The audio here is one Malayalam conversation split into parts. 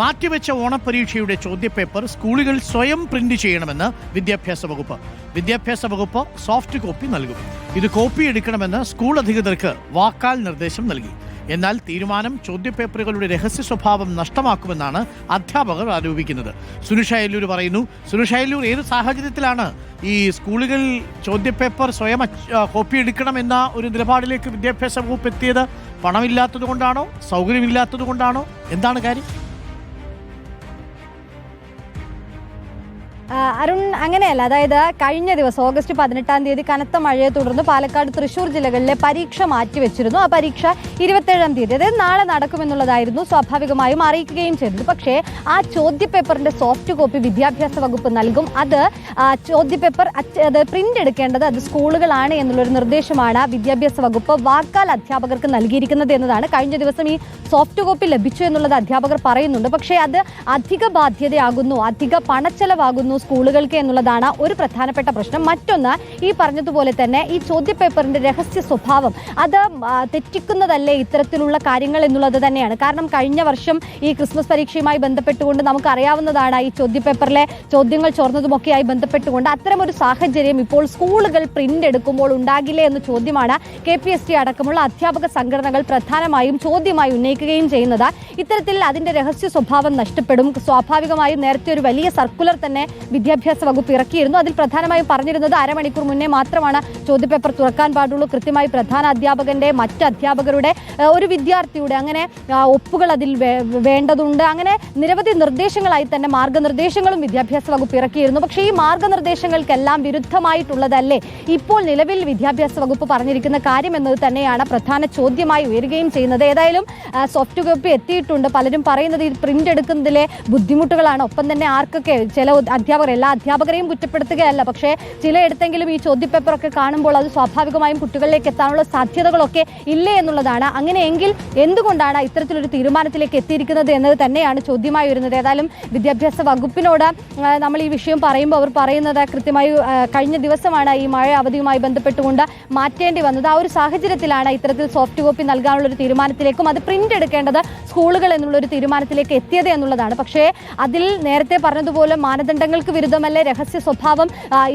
മാറ്റിവെച്ച ഓണപ്പരീക്ഷയുടെ ചോദ്യപേപ്പർ സ്കൂളുകൾ സ്വയം പ്രിന്റ് ചെയ്യണമെന്ന് വിദ്യാഭ്യാസ വകുപ്പ്. വിദ്യാഭ്യാസ വകുപ്പ് സോഫ്റ്റ് കോപ്പി നൽകും. ഇത് കോപ്പി എടുക്കണമെന്ന് സ്കൂൾ അധികൃതർക്ക് വാക്കാൽ നിർദ്ദേശം നൽകി. എന്നാൽ തീരുമാനം ചോദ്യപേപ്പറുകളുടെ രഹസ്യ സ്വഭാവം നഷ്ടമാക്കുമെന്നാണ് അധ്യാപകർ ആരോപിക്കുന്നത്. സുനിഷ അയല്ലൂർ പറയുന്നു സുനിഷ അയല്ലൂർ ഏത് സാഹചര്യത്തിലാണ് ഈ സ്കൂളുകൾ ചോദ്യപേപ്പർ സ്വയം കോപ്പി എടുക്കണമെന്ന ഒരു നിലപാടിലേക്ക് വിദ്യാഭ്യാസ വകുപ്പ് എത്തിയത്? പണമില്ലാത്തത് കൊണ്ടാണോ? സൗകര്യമില്ലാത്തത് കൊണ്ടാണോ? എന്താണ് കാര്യം? അരുൺ അങ്ങനെയല്ല. അതായത് കഴിഞ്ഞ ദിവസം ഓഗസ്റ്റ് പതിനെട്ടാം തീയതി കനത്ത മഴയെ തുടർന്ന് പാലക്കാട് തൃശൂർ ജില്ലകളിലെ പരീക്ഷ മാറ്റിവെച്ചിരുന്നു. ആ പരീക്ഷ ഇരുപത്തേഴാം തീയതി അതായത് നാളെ നടക്കുമെന്നുള്ളതായിരുന്നു സ്വാഭാവികമായും അറിയിക്കുകയും ചെയ്തത്. പക്ഷേ ആ ചോദ്യപേപ്പറിന്റെ സോഫ്റ്റ് കോപ്പി വിദ്യാഭ്യാസ വകുപ്പ് നൽകും. അത് ചോദ്യപേപ്പർ അത് പ്രിന്റ് എടുക്കേണ്ടത് അത് സ്കൂളുകളാണ് എന്നുള്ളൊരു നിർദ്ദേശമാണ് വിദ്യാഭ്യാസ വകുപ്പ് വാക്കാൽ അധ്യാപകർക്ക് നൽകിയിരിക്കുന്നത് എന്നതാണ്. കഴിഞ്ഞ ദിവസം ഈ സോഫ്റ്റ് കോപ്പി ലഭിച്ചു എന്നുള്ളത് അധ്യാപകർ പറയുന്നുണ്ട്. പക്ഷേ അത് അധിക ബാധ്യതയാകുന്നു അധിക പണച്ചെലവാകുന്നു സ്കൂളുകൾക്ക് എന്നുള്ളതാണ് ഒരു പ്രധാനപ്പെട്ട പ്രശ്നം. മറ്റൊന്ന് ഈ പറഞ്ഞതുപോലെ തന്നെ ഈ ചോദ്യപേപ്പറിന്റെ രഹസ്യ സ്വഭാവം. അത് തെറ്റിക്കുന്നതല്ലേ ഇത്തരത്തിലുള്ള കാര്യങ്ങൾ എന്നുള്ളത് തന്നെയാണ്. കാരണം കഴിഞ്ഞ വർഷം ഈ ക്രിസ്മസ് പരീക്ഷയുമായി ബന്ധപ്പെട്ടുകൊണ്ട് നമുക്ക് അറിയാവുന്നതാണ് ഈ ചോദ്യപേപ്പറിലെ ചോദ്യങ്ങൾ ചോർന്നതുമൊക്കെയായി ബന്ധപ്പെട്ടുകൊണ്ട് അത്തരമൊരു സാഹചര്യം ഇപ്പോൾ സ്കൂളുകൾ പ്രിന്റ് എടുക്കുമ്പോൾ ഉണ്ടാകില്ലേ എന്ന ചോദ്യമാണ് കെ പി എസ് ടി അടക്കമുള്ള അധ്യാപക സംഘടനകൾ പ്രധാനമായും ചോദ്യമായി ഉന്നയിക്കുകയും ചെയ്യുന്നത്. ഇത്തരത്തിൽ അതിന്റെ രഹസ്യ സ്വഭാവം നഷ്ടപ്പെടും. സ്വാഭാവികമായും നേരത്തെ ഒരു വലിയ സർക്കുലർ തന്നെ വിദ്യാഭ്യാസ വകുപ്പ് ഇറക്കിയിരുന്നു. അതിൽ പ്രധാനമായും പറഞ്ഞിരുന്നത് അരമണിക്കൂർ മുന്നേ മാത്രമാണ് ചോദ്യപേപ്പർ തുറക്കാൻ പാടുള്ളൂ. കൃത്യമായി പ്രധാന അധ്യാപകന്റെ മറ്റ് അധ്യാപകരുടെ ഒരു വിദ്യാർത്ഥിയുടെ അങ്ങനെ ഒപ്പുകൾ അതിൽ വേണ്ടതുണ്ട്. അങ്ങനെ നിരവധി നിർദ്ദേശങ്ങളായി തന്നെ മാർഗനിർദ്ദേശങ്ങളും വിദ്യാഭ്യാസ വകുപ്പ് ഇറക്കിയിരുന്നു. പക്ഷേ ഈ മാർഗനിർദ്ദേശങ്ങൾക്കെല്ലാം വിരുദ്ധമായിട്ടുള്ളതല്ലേ? ഇപ്പോൾ നിലവിൽ വിദ്യാഭ്യാസ വകുപ്പ് പറഞ്ഞിരിക്കുന്ന കാര്യം എന്നത് തന്നെയാണ് പ്രധാന ചോദ്യമായി ഉയരുകയും ചെയ്യുന്നത്. ഏതായാലും സോഫ്റ്റ് കോപ്പി എത്തിയിട്ടുണ്ട്. പലരും പറയുന്നത് ഈ പ്രിന്റ് എടുക്കുന്നതിലെ ബുദ്ധിമുട്ടുകളാണ്. ഒപ്പം തന്നെ ആർക്കൊക്കെ ചില ഉദ് അധ്യാപകർ എല്ലാ അധ്യാപകരെയും കുറ്റപ്പെടുത്തുകയല്ല. പക്ഷേ ചിലയിടത്തെങ്കിലും ഈ ചോദ്യപേപ്പറൊക്കെ കാണുമ്പോൾ അത് സ്വാഭാവികമായും കുട്ടികളിലേക്ക് എത്താനുള്ള സാധ്യതകളൊക്കെ ഇല്ലേ എന്നുള്ളതാണ്. അങ്ങനെയെങ്കിൽ എന്തുകൊണ്ടാണ് ഇത്തരത്തിലൊരു തീരുമാനത്തിലേക്ക് എത്തിയിരിക്കുന്നത് എന്നത് തന്നെയാണ് ചോദ്യമായി വരുന്നത്. ഏതായാലും വിദ്യാഭ്യാസ വകുപ്പിനോട് നമ്മൾ ഈ വിഷയം പറയുമ്പോൾ അവർ പറയുന്നത് കൃത്യമായി കഴിഞ്ഞ ദിവസമാണ് ഈ മഴ അവധിയുമായി ബന്ധപ്പെട്ടുകൊണ്ട് മാറ്റേണ്ടി വന്നത്. ആ ഒരു സാഹചര്യത്തിലാണ് ഇത്തരത്തിൽ സോഫ്റ്റ് കോപ്പി നൽകാനുള്ള ഒരു തീരുമാനത്തിലേക്കും അത് പ്രിന്റ് എടുക്കേണ്ടത് സ്കൂളുകൾ എന്നുള്ള ഒരു തീരുമാനത്തിലേക്ക് എത്തിയത് എന്നുള്ളതാണ്. പക്ഷേ അതിൽ നേരത്തെ പറഞ്ഞതുപോലെ മാനദണ്ഡങ്ങൾക്ക് വിരുദ്ധമല്ലേ? രഹസ്യ സ്വഭാവം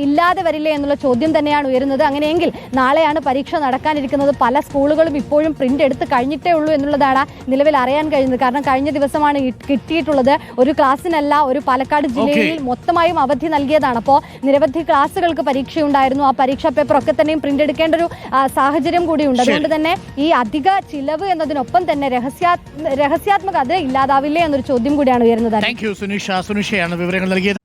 ഇല്ലാതെ വരില്ലേ എന്നുള്ള ചോദ്യം തന്നെയാണ് ഉയരുന്നത്. അങ്ങനെയെങ്കിൽ നാളെയാണ് പരീക്ഷ നടക്കാനിരിക്കുന്നത്. പല സ്കൂളുകളും ഇപ്പോഴും പ്രിന്റ് എടുത്ത് കഴിഞ്ഞിട്ടേ ഉള്ളൂ എന്നുള്ളതാണ് നിലവിൽ അറിയാൻ കഴിയുന്നത്. കാരണം കഴിഞ്ഞ ദിവസമാണ് കിട്ടിയിട്ടുള്ളത് ഒരു ക്ലാസ്സിനല്ല ഒരു പാലക്കാട് ജില്ലയിൽ മൊത്തമായും അവധി നൽകിയതാണ്. അപ്പോൾ നിരവധി ക്ലാസ്സുകൾക്ക് പരീക്ഷയുണ്ടായിരുന്നു. ആ പരീക്ഷാ പേപ്പർ ഒക്കെ തന്നെയും പ്രിന്റ് എടുക്കേണ്ട ഒരു സാഹചര്യം കൂടിയുണ്ട് അതുകൊണ്ട് തന്നെ ഈ അധിക ചിലവ് എന്നതിനൊപ്പം തന്നെ രഹസ്യ രഹസ്യാത്മക അത് ഇല്ലാതാവില്ലേ എന്നൊരു ചോദ്യം കൂടിയാണ് ഉയരുന്നത്. സുനിഷ. സുനിഷയാണ് വിവരങ്ങൾ നൽകിയത്.